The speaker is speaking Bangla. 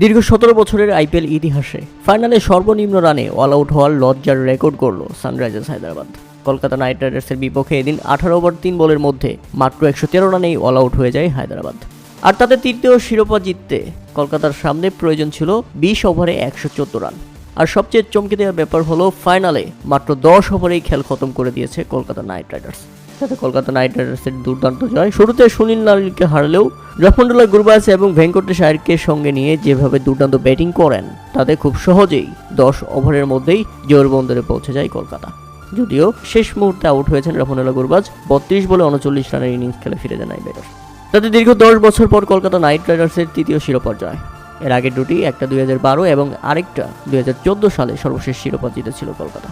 দীর্ঘ সতেরো বছরের আইপিএল ইতিহাসে ফাইনালে সর্বনিম্ন রানে অল আউট হওয়ার লজ্জার রেকর্ড করল সানরাইজার্স হায়দ্রাবাদ। কলকাতা নাইট রাইডার্সের বিপক্ষে এদিন আঠারো ওভার তিন বলের মধ্যে মাত্র একশো তেরো রানেই অল আউট হয়ে যায় হায়দ্রাবাদ। আর তাতে তৃতীয় শিরোপা জিততে কলকাতার সামনে প্রয়োজন ছিল বিশ ওভারে একশো চোদ্দ রান। আর সবচেয়ে চমকে দেওয়ার ব্যাপার হলো, ফাইনালে মাত্র দশ ওভারেই খেল খতম করে দিয়েছে কলকাতা নাইট রাইডার্স। সাথে কলকাতা নাইট রাইডার্সের দুর্দান্ত জয়। শুরুতে সুনীল নারিলকে হারলেও জফন্ডুল্লাহ গুরবাস এবং ভেঙ্কটেশ আয়ারকে সঙ্গে নিয়ে যেভাবে দুর্দান্ত ব্যাটিং করেন, তাতে খুব সহজেই দশ ওভারের মধ্যেই জোর বন্দরে পৌঁছে যায় কলকাতা। যদিও শেষ মুহূর্তে আউট হয়েছেন রফনুল্লাহ গুরবাজ, বত্রিশ বলে উনচল্লিশ রানের ইনিংস খেলে ফিরে যায় নাইট তাতে দীর্ঘ দশ বছর পর কলকাতা নাইট রাইডার্সের তৃতীয় শিরোপা জয়। এর আগের দুটি, একটা দুই হাজার বারো এবং আরেকটা দুই হাজার চোদ্দ সালে সর্বশেষ শিরোপা জিতেছিল কলকাতা।